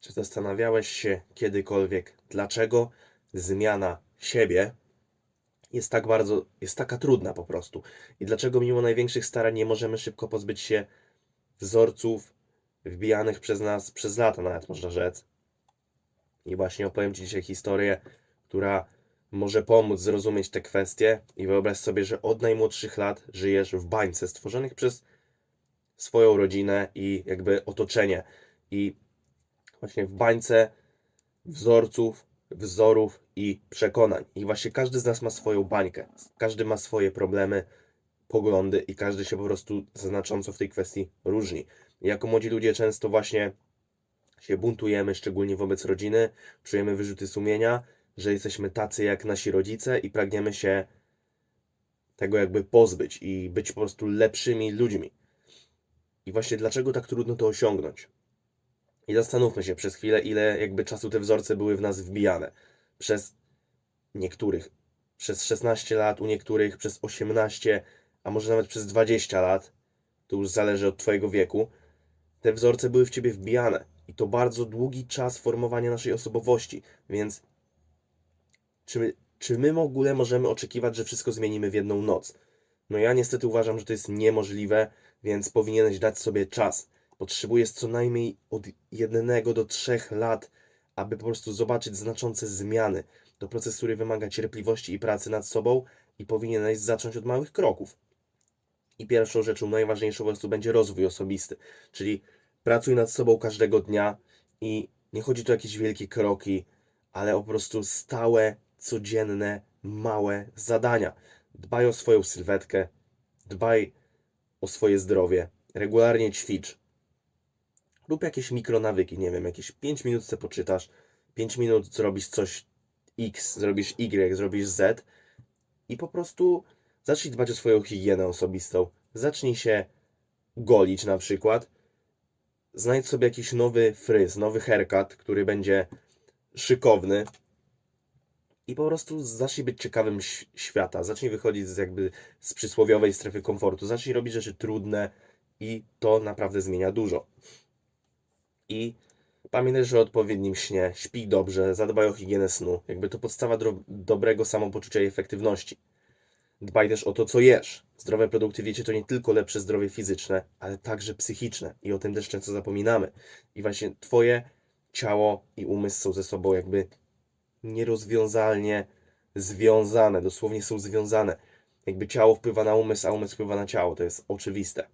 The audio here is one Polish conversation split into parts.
Czy zastanawiałeś się kiedykolwiek, dlaczego zmiana siebie jest tak bardzo, jest taka trudna po prostu? I dlaczego mimo największych starań nie możemy szybko pozbyć się wzorców wbijanych przez nas przez lata, nawet można rzec? I właśnie opowiem Ci dzisiaj historię, która może pomóc zrozumieć te kwestie i wyobraź sobie, że od najmłodszych lat żyjesz w bańce stworzonych przez swoją rodzinę i jakby otoczenie. I właśnie w bańce wzorców, wzorów i przekonań. I właśnie każdy z nas ma swoją bańkę. Każdy ma swoje problemy, poglądy i każdy się po prostu znacząco w tej kwestii różni. Jako młodzi ludzie często właśnie się buntujemy, szczególnie wobec rodziny, czujemy wyrzuty sumienia, że jesteśmy tacy jak nasi rodzice i pragniemy się tego jakby pozbyć i być po prostu lepszymi ludźmi. I właśnie dlaczego tak trudno to osiągnąć? I zastanówmy się przez chwilę, ile jakby czasu te wzorce były w nas wbijane. Przez niektórych, przez 16 lat, u niektórych przez 18, a może nawet przez 20 lat, to już zależy od Twojego wieku, te wzorce były w Ciebie wbijane. I to bardzo długi czas formowania naszej osobowości, więc czy my, czy my w ogóle możemy oczekiwać, że wszystko zmienimy w jedną noc? No ja niestety uważam, że to jest niemożliwe, więc powinieneś dać sobie czas. Potrzebujesz co najmniej od jednego do trzech lat, aby po prostu zobaczyć znaczące zmiany. To proces, który wymaga cierpliwości i pracy nad sobą i powinieneś zacząć od małych kroków. I pierwszą rzeczą, najważniejszą po prostu będzie rozwój osobisty, czyli pracuj nad sobą każdego dnia i nie chodzi tu o jakieś wielkie kroki, ale po prostu stałe, codzienne, małe zadania. Dbaj o swoją sylwetkę, dbaj o swoje zdrowie, regularnie ćwicz. Rób jakieś mikronawyki, nie wiem, jakieś 5 minut sobie poczytasz, 5 minut zrobisz coś X, zrobisz Y, zrobisz Z i po prostu zacznij dbać o swoją higienę osobistą. Zacznij się golić na przykład. Znajdź sobie jakiś nowy fryz, nowy haircut, który będzie szykowny i po prostu zacznij być ciekawym świata. Zacznij wychodzić z jakby z przysłowiowej strefy komfortu. Zacznij robić rzeczy trudne i to naprawdę zmienia dużo. I pamiętaj, że o odpowiednim śnie, śpij dobrze, zadbaj o higienę snu. Jakby to podstawa dro- dobrego samopoczucia i efektywności. Dbaj też o to, co jesz. Zdrowe produkty, wiecie, to nie tylko lepsze zdrowie fizyczne, ale także psychiczne. I o tym też często zapominamy. I właśnie Twoje ciało i umysł są ze sobą jakby nierozwiązalnie związane. Dosłownie są związane. Jakby ciało wpływa na umysł, a umysł wpływa na ciało. To jest oczywiste.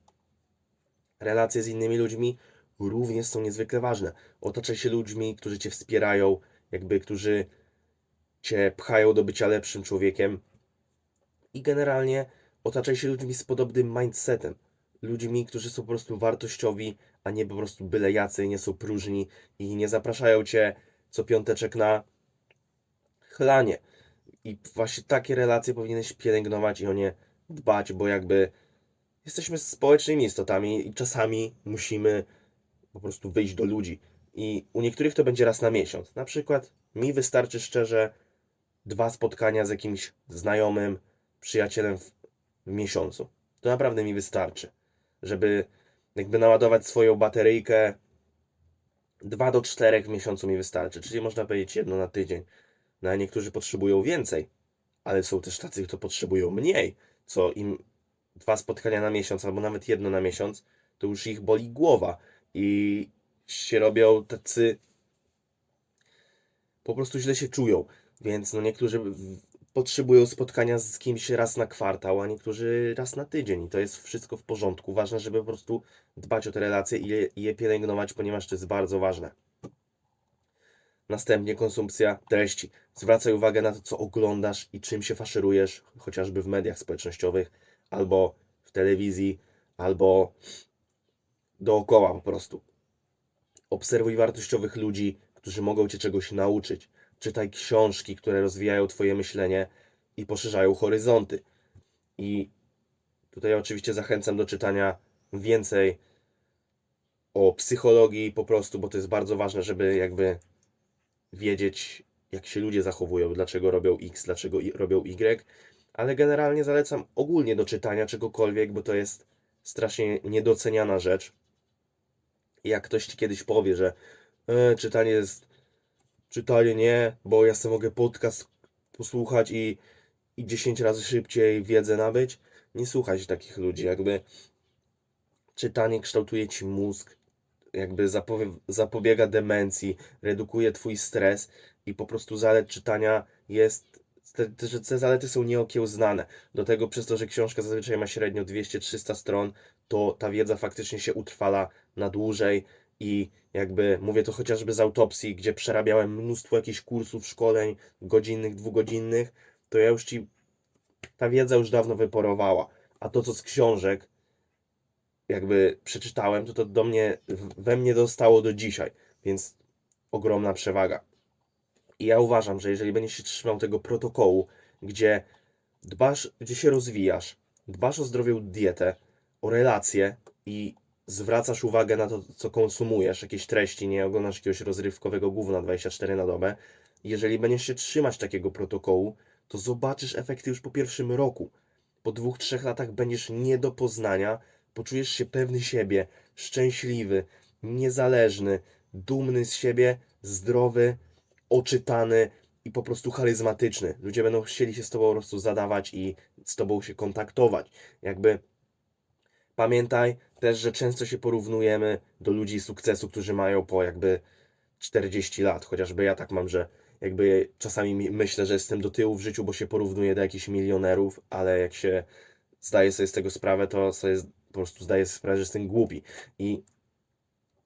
Relacje z innymi ludźmi również są niezwykle ważne. Otaczaj się ludźmi, którzy Cię wspierają, jakby którzy Cię pchają do bycia lepszym człowiekiem. I generalnie otaczaj się ludźmi z podobnym mindsetem. Ludźmi, którzy są po prostu wartościowi, a nie po prostu byle jacy, nie są próżni i nie zapraszają Cię co piąteczek na chlanie. I właśnie takie relacje powinieneś pielęgnować i o nie dbać, bo jakby jesteśmy społecznymi istotami i czasami musimy po prostu wyjść do ludzi. I u niektórych to będzie raz na miesiąc. Na przykład mi wystarczy szczerze dwa spotkania z jakimś znajomym, przyjacielem w, miesiącu. To naprawdę mi wystarczy, żeby jakby naładować swoją bateryjkę. Dwa do czterech w miesiącu mi wystarczy, czyli można powiedzieć jedno na tydzień. No a niektórzy potrzebują więcej, ale są też tacy, kto potrzebują mniej, co im dwa spotkania na miesiąc albo nawet jedno na miesiąc, to już ich boli głowa i się robią tacy po prostu źle się czują. Więc no niektórzy potrzebują spotkania z kimś raz na kwartał, a niektórzy raz na tydzień. I to jest wszystko w porządku. Ważne, żeby po prostu dbać o te relacje i je, i je pielęgnować, ponieważ to jest bardzo ważne. Następnie konsumpcja treści. Zwracaj uwagę na to, co oglądasz i czym się faszerujesz, chociażby w mediach społecznościowych, albo w telewizji, albo dookoła po prostu. Obserwuj wartościowych ludzi, którzy mogą cię czegoś nauczyć. Czytaj książki, które rozwijają twoje myślenie i poszerzają horyzonty. I tutaj oczywiście zachęcam do czytania więcej o psychologii po prostu, bo to jest bardzo ważne, żeby jakby wiedzieć, jak się ludzie zachowują, dlaczego robią X, dlaczego robią Y, ale generalnie zalecam ogólnie do czytania czegokolwiek, bo to jest strasznie niedoceniana rzecz. Jak ktoś ci kiedyś powie, że e, czytanie jest, czytanie nie, bo ja sobie mogę podcast posłuchać i, i 10 razy szybciej wiedzę nabyć. Nie słuchać takich ludzi, jakby czytanie kształtuje ci mózg, jakby zapobiega demencji, redukuje twój stres i po prostu zalet czytania jest, te, że te zalety są nieokiełznane. Do tego przez to, że książka zazwyczaj ma średnio 200-300 stron, to ta wiedza faktycznie się utrwala na dłużej i jakby mówię to chociażby z autopsji, gdzie przerabiałem mnóstwo jakichś kursów, szkoleń godzinnych, dwugodzinnych, to ja już ci ta wiedza już dawno wyporowała. A to, co z książek jakby przeczytałem, to to do mnie, we mnie dostało do dzisiaj, więc ogromna przewaga. I ja uważam, że jeżeli będziesz się trzymał tego protokołu, gdzie dbasz, gdzie się rozwijasz, dbasz o zdrowią dietę, o relacje i zwracasz uwagę na to, co konsumujesz, jakieś treści, nie oglądasz jakiegoś rozrywkowego gówna 24 na dobę, jeżeli będziesz się trzymać takiego protokołu, to zobaczysz efekty już po pierwszym roku. Po dwóch, trzech latach będziesz nie do poznania, poczujesz się pewny siebie, szczęśliwy, niezależny, dumny z siebie, zdrowy, oczytany i po prostu charyzmatyczny. Ludzie będą chcieli się z tobą po prostu zadawać i z tobą się kontaktować. Jakby pamiętaj też, że często się porównujemy do ludzi sukcesu, którzy mają po jakby 40 lat. Chociażby ja tak mam, że jakby czasami mi- myślę, że jestem do tyłu w życiu, bo się porównuję do jakichś milionerów, ale jak się zdaję sobie z tego sprawę, to sobie po prostu zdaję sobie sprawę, że jestem głupi. I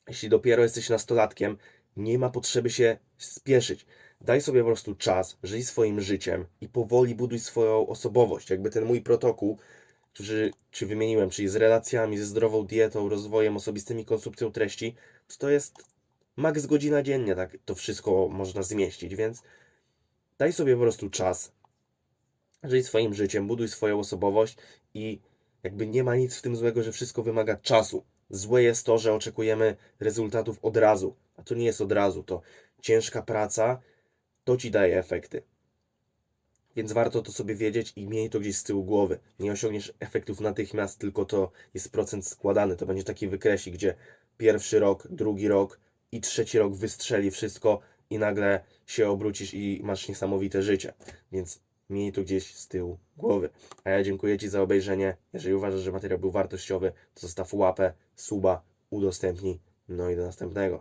jeśli dopiero jesteś nastolatkiem, nie ma potrzeby się spieszyć. Daj sobie po prostu czas, żyj swoim życiem i powoli buduj swoją osobowość. Jakby ten mój protokół, który ci wymieniłem, czyli z relacjami, ze zdrową dietą, rozwojem osobistym i konsumpcją treści, to to jest maks godzina dziennie, tak to wszystko można zmieścić, więc daj sobie po prostu czas, żyj swoim życiem, buduj swoją osobowość i jakby nie ma nic w tym złego, że wszystko wymaga czasu. Złe jest to, że oczekujemy rezultatów od razu, a to nie jest od razu, to ciężka praca, to ci daje efekty. Więc warto to sobie wiedzieć i miej to gdzieś z tyłu głowy. Nie osiągniesz efektów natychmiast, tylko to jest procent składany. To będzie taki wykresik, gdzie pierwszy rok, drugi rok i trzeci rok wystrzeli wszystko i nagle się obrócisz i masz niesamowite życie. Więc miej to gdzieś z tyłu głowy. A ja dziękuję Ci za obejrzenie. Jeżeli uważasz, że materiał był wartościowy, to zostaw łapę, suba, udostępnij. No i do następnego.